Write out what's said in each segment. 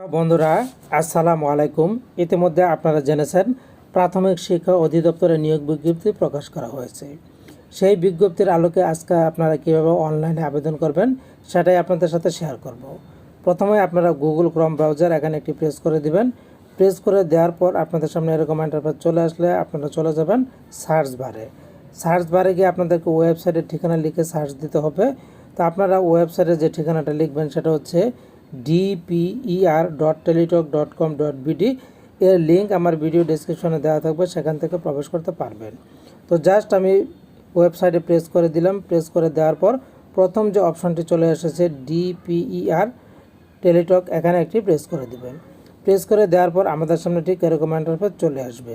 বন্ধুরা, আসসালামু আলাইকুম। ইতিমধ্যে আপনারা জেনেছেন, প্রাথমিক শিক্ষা অধিদপ্তরের নিয়োগ বিজ্ঞপ্তি প্রকাশ করা হয়েছে। সেই বিজ্ঞপ্তির আলোকে আজকে আপনারা কীভাবে অনলাইনে আবেদন করবেন, সেটাই আপনাদের সাথে শেয়ার করব। প্রথমে আপনারা গুগল ক্রম ব্রাউজার এখানে একটি প্রেস করে দিবেন। প্রেস করে দেওয়ার পর আপনাদের সামনে এরকম ইন্টারফেস চলে আসলে আপনারা চলে যাবেন সার্চ বারে সার্চ বারে গিয়ে আপনাদেরকে ওয়েবসাইটের ঠিকানা লিখে সার্চ দিতে হবে। তো আপনারা ওয়েবসাইটে যে ঠিকানাটা লিখবেন, সেটা হচ্ছে DPER dot Teletalk dot com dot BD এর লিঙ্ক আমার ভিডিও ডিসক্রিপশনে দেওয়া থাকবে, সেখান থেকে প্রবেশ করতে পারবেন। তো জাস্ট আমি ওয়েবসাইটে প্রেস করে দিলাম প্রেস করে দেওয়ার পর প্রথম যে অপশনটি চলে এসেছে ডিপিইআর টেলিটক এখানে একটি প্রেস করে দিবেন। প্রেস করে দেওয়ার পর আমাদের সামনে ঠিক এরকম ইন্টারফেস চলে আসবে।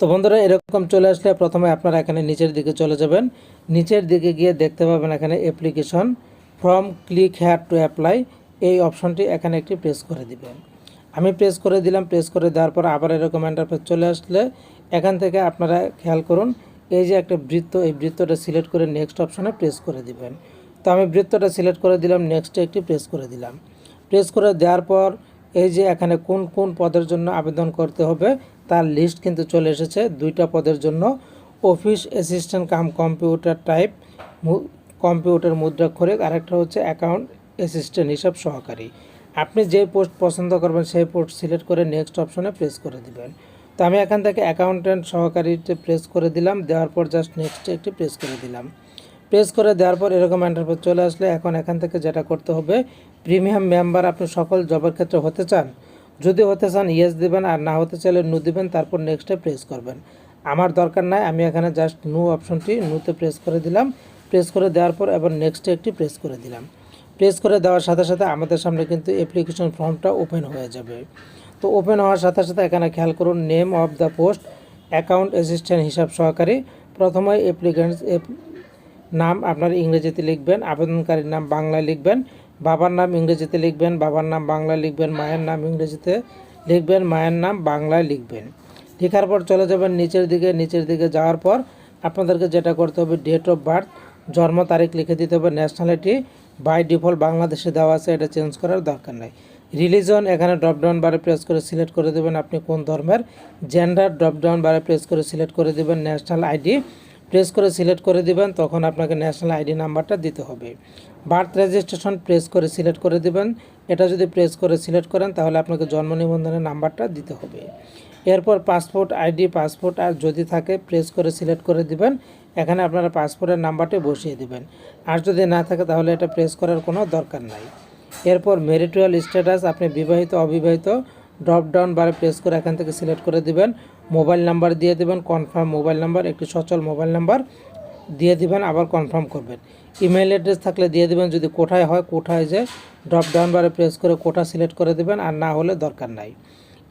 তো বন্ধুরা, এরকম চলে আসলে প্রথমে আপনারা এখানে নিচের দিকে চলে যাবেন। নিচের দিকে গিয়ে দেখতে পাবেন এখানে application form click here to apply এই অপশনটি এখানে একটি প্রেস করে দিবেন আমি প্রেস করে দিলাম প্রেস করে দেওয়ার পর আবার এরকম ইন্টারফেস চলে আসলে এখান থেকে আপনারা খেয়াল করুন, এই যে একটা বৃত্ত, এই বৃত্তটা সিলেক্ট করে নেক্সট অপশনে প্রেস করে দিবেন। তো আমি বৃত্তটা সিলেক্ট করে দিলাম নেক্সটে একটি প্রেস করে দিলাম। প্রেস করে দেওয়ার পর এই যে এখানে কোন কোন পদের জন্য আবেদন করতে হবে, তার লিস্ট কিন্তু চলে এসেছে। দুইটা পদের জন্য office assistant cum computer type computer মুদ্রাক্ষরিক, আরেকটা হচ্ছে অ্যাকাউন্ট অ্যাসিস্ট্যান্ট হিসাব সহকারী। আপনি যে পোস্ট পছন্দ করবেন, সেই পোস্ট সিলেক্ট করে নেক্সট অপশনে প্রেস করে দিবেন। তো আমি এখান থেকে অ্যাকাউন্ট্যান্ট সহকারীতে প্রেস করে দিলাম, দেওয়ার পর জাস্ট নেক্সটে একটি প্রেস করে দিলাম। প্রেস করে দেওয়ার পর এরকম ইন্টারফেস চলে আসলে এখন এখান থেকে যেটা করতে হবে প্রিমিয়াম মেম্বার আপনি সকল জবের ক্ষেত্রে হতে চান, যদি হতে চান ইয়েস দিবেন, আর না হতে চাইলে নো দিবেন, তারপর নেক্সটে প্রেস করবেন। আমার দরকার নাই, আমি এখানে জাস্ট নো অপশনটি নুতে প্রেস করে দিলাম। প্রেস করে দেওয়ার পর এবার নেক্সটে একটি প্রেস করে দিলাম। প্রেস করে দেওয়ার সাথে সাথে আমাদের সামনে কিন্তু অ্যাপ্লিকেশন ফর্মটা ওপেন হয়ে যাবে। তো ওপেন হওয়ার সাথে সাথে এখানে খেয়াল করুন name of the post account assistant হিসাব সহকারী প্রথমে অ্যাপ্লিকেন্টস নাম আপনার ইংরেজিতে লিখবেন, আবেদনকারীর নাম বাংলায় লিখবেন, বাবার নাম ইংরেজিতে লিখবেন, বাবার নাম বাংলায় লিখবেন, মায়ের নাম ইংরেজিতে লিখবেন, মায়ের নাম বাংলায় লিখবেন। লেখার পর চলে যাবেন নিচের দিকে নিচের দিকে যাওয়ার পর আপনাদেরকে যেটা করতে হবে ডেট অফ বার্থ জন্ম তারিখ লিখে দিতে হবে ন্যাশনালিটি বাই ডিফল্ট বাংলাদেশে দেওয়া আছে, এটা চেঞ্জ করার দরকার নাই। রিলিজন এখানে ড্রপডাউন বারে প্রেস করে সিলেক্ট করে দেবেন আপনি কোন ধর্মের। জেন্ডার ড্রপডাউন বারে প্রেস করে সিলেক্ট করে দেবেন ন্যাশনাল আইডি প্রেস করে সিলেক্ট করে দেবেন, তখন আপনাকে ন্যাশনাল আইডি নাম্বারটা দিতে হবে। বার্থ রেজিস্ট্রেশন প্রেস করে সিলেক্ট করে দেবেন। এটা যদি প্রেস করে সিলেক্ট করেন, তাহলে আপনাকে জন্ম নিবন্ধনের নাম্বারটা দিতে হবে। এরপর পাসপোর্ট আইডি পাসপোর্ট আর যদি থাকে প্রেস করে সিলেক্ট করে দিবেন। এখানে আপনারা পাসপোর্টের নাম্বারটি বসিয়ে দেবেন। আর যদি না থাকে, তাহলে এটা প্রেস করার কোনো দরকার নাই। এরপর মেরিটুয়াল স্ট্যাটাস আপনি বিবাহিত, অবিবাহিত ড্রপ ডাউন বারে প্রেস করে এখান থেকে সিলেক্ট করে দিবেন। মোবাইল নাম্বার দিয়ে দেবেন কনফার্ম মোবাইল নাম্বার একটি সচল মোবাইল নাম্বার দিয়ে দিবেন, আবার কনফার্ম করবেন। ইমেল অ্যাড্রেস থাকলে দিয়ে দিবেন, যদি কোঠায় হয় কোঠায় যে ড্রপ ডাউন বারে প্রেস করে কোঠা সিলেক্ট করে দিবেন, আর না হলে দরকার নাই।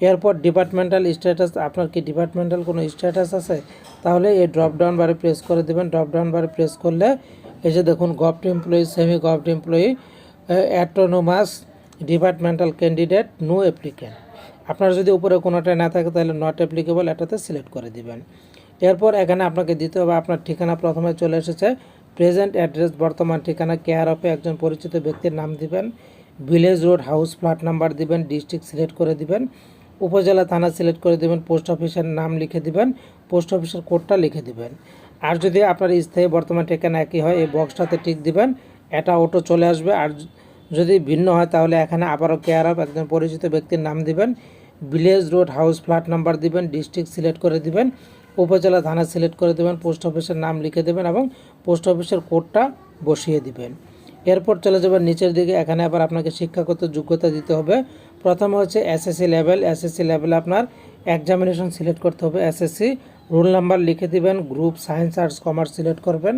এরপর ডিপার্টমেন্টাল স্ট্যাটাস আপনার কি ডিপার্টমেন্টাল কোনো স্ট্যাটাস আছে? তাহলে এই ড্রপ ডাউন বারে প্রেস করে দেবেন। ড্রপডাউন বারে প্রেস করলে, এই যে দেখুন govt employee semi govt employee autonomous departmental candidate no applicant আপনার যদি উপরে কোনোটা না থাকে, তাহলে নট অ্যাপ্লিকেবল এটাতে সিলেক্ট করে দিবেন। এরপর এখানে আপনাকে দিতে হবে, আপনার ঠিকানা প্রথমে চলে এসেছে। প্রেজেন্ট অ্যাড্রেস বর্তমান ঠিকানা কেয়ার অফে একজন পরিচিত ব্যক্তির নাম দিবেন। Village road house flat number দিবেন ডিস্ট্রিক্ট সিলেক্ট করে দিবেন। উপজেলা থানা সিলেক্ট করে দিবেন, পোস্ট অফিসের নাম লিখে দিবেন, পোস্ট অফিসের কোডটা লিখে দিবেন। আর যদি আপনার স্থায়ী বর্তমান ঠিকানা একই হয়, এই বক্সটাতে টিক দিবেন, এটা অটো চলে আসবে। আর যদি ভিন্ন হয়, তাহলে এখানে আবারও কেয়ার অফ একজন পরিচিত ব্যক্তির নাম দিবেন, village road house flat number দিবেন, ডিস্ট্রিক্ট সিলেক্ট করে দিবেন, উপজেলা থানা সিলেক্ট করে দেবেন, পোস্ট অফিসের নাম লিখে দেবেন এবং পোস্ট অফিসের কোডটা বসিয়ে দিবেন। এরপর চলে যাবেন নিচের দিকে, এখানে আবার আপনাকে শিক্ষাগত যোগ্যতা দিতে হবে। প্রথমে হচ্ছে এসএসসি লেভেল এসএসসি লেভেলে আপনার এক্সামিনেশন সিলেক্ট করতে হবে। এসএসসি রোল নাম্বার লিখে দিবেন group science arts commerce select করবেন।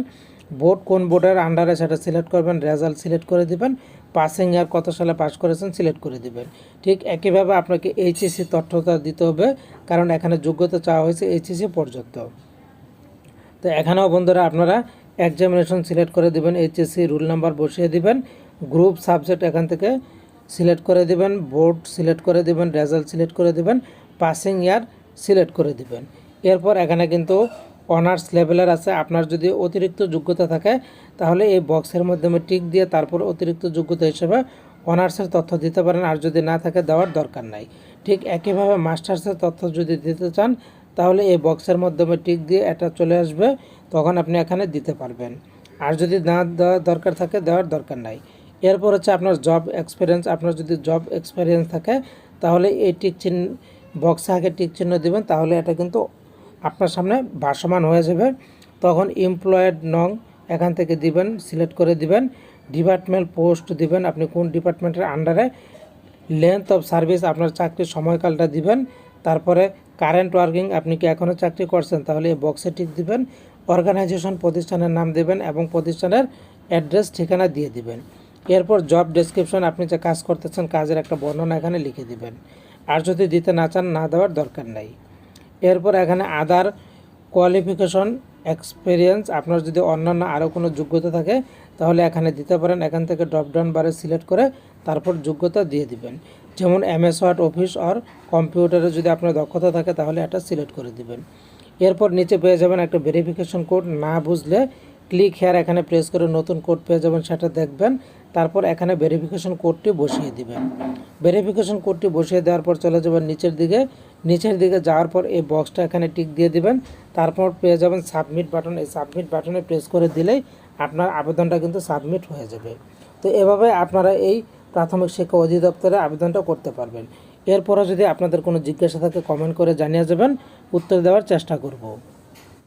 বোর্ড কোন বোর্ডের আন্ডারে সেটা সিলেক্ট করবেন রেজাল্ট সিলেক্ট করে দিবেন। পাসিং ইয়ার কত সালে পাস করেছেন সিলেক্ট করে দিবেন। ঠিক একইভাবে আপনাকে এইচএসসি তথ্যতা দিতে হবে, কারণ এখানে যোগ্যতা চাওয়া হয়েছে এইচএসসি পর্যন্ত তো এখানেও বন্ধুরা আপনারা এক্সামিনেশন সিলেক্ট করে দিবেন এইচএসসি রুল নাম্বার বসিয়ে দিবেন। গ্রুপ সাবজেক্ট এখান থেকে সিলেক্ট করে দিবেন, বোর্ড সিলেক্ট করে দিবেন, রেজাল্ট সিলেক্ট করে দিবেন, পাসিং ইয়ার সিলেক্ট করে দিবেন। এরপর এখানে কিন্তু অনার্স লেভেলের আছে, আপনার যদি অতিরিক্ত যোগ্যতা থাকে, তাহলে এই বক্সের মাধ্যমে টিক দিয়ে তারপর অতিরিক্ত যোগ্যতা হিসেবে অনার্সের তথ্য দিতে পারেন, আর যদি না থাকে দেওয়ার দরকার নাই। ঠিক একইভাবে মাস্টার্সের তথ্য যদি দিতে চান, তাহলে এই বক্সের মাধ্যমে টিক দিয়ে এটা চলে আসবে, তখন আপনি এখানে দিতে পারবেন। আর যদি না দেওয়ার দরকার থাকে, দেওয়ার দরকার নাই। এরপর হচ্ছে আপনার জব এক্সপিরিয়েন্স আপনার যদি জব এক্সপিরিয়েন্স থাকে, তাহলে এই টিক চিহ্ন বক্সে আগে টিক চিহ্ন দেবেন, তাহলে এটা কিন্তু আপনার সামনে ভাসমান হয়ে যাবে। তখন এমপ্লয়েড নং এখান থেকে দিবেন সিলেক্ট করে দিবেন ডিপার্টমেন্ট পোস্ট দিবেন, আপনি কোন ডিপার্টমেন্টের আন্ডারে লেন্থ অফ সার্ভিস আপনার চাকরির সময়কালটা দিবেন, তারপরে কারেন্ট ওয়ার্কিং আপনি কি এখনও চাকরি করছেন, তাহলে এই বক্সে টিক দিবেন। অর্গানাইজেশন প্রতিষ্ঠানের নাম দেবেন এবং প্রতিষ্ঠানের অ্যাড্রেস ঠিকানা দিয়ে দিবেন। এরপর জব ডেসক্রিপশন আপনি যে কাজ করতেছেন, কাজের একটা বর্ণনা এখানে লিখে দিবেন। আর যদি দিতে না চান, না দেওয়ার দরকার নাই। এরপর এখানে আদার কোয়ালিফিকেশন এক্সপিরিয়েন্স আপনার যদি অন্যান্য আরও কোনো যোগ্যতা থাকে, তাহলে এখানে দিতে পারেন। এখান থেকে ড্রপডাউন বারে সিলেক্ট করে তারপর যোগ্যতা দিয়ে দিবেন। যেমন এমএস ওয়ার্ড অফিস আর কম্পিউটারে যদি আপনার দক্ষতা থাকে, তাহলে এটা সিলেক্ট করে দিবেন। এরপর নিচে পেয়ে যাবেন একটা ভেরিফিকেশন কোড না বুঝলে ক্লিক হেয়ার এখানে প্রেস করে নতুন কোড পেয়ে যাবেন, সেটা দেখবেন। তারপর এখানে ভেরিফিকেশন কোডটি বসিয়ে দিবেন। ভেরিফিকেশন কোডটি বসিয়ে দেওয়ার পর চলে যাবেন নিচের দিকে। নিচের দিকে যাওয়ার পর এই বক্সটা এখানে টিক দিয়ে দিবেন। তারপর পেয়ে যাবেন সাবমিট বাটন এই সাবমিট বাটনে প্রেস করে দিলেই আপনার আবেদনটা কিন্তু সাবমিট হয়ে যাবে। তো এভাবে আপনারা এই প্রাথমিক শিক্ষা অধিদপ্তরে আবেদনটা করতে পারবেন। এরপরও যদি আপনাদের কোনো জিজ্ঞাসা থাকে কমেন্ট করে জানিয়ে যাবেন। উত্তর দেওয়ার চেষ্টা করব।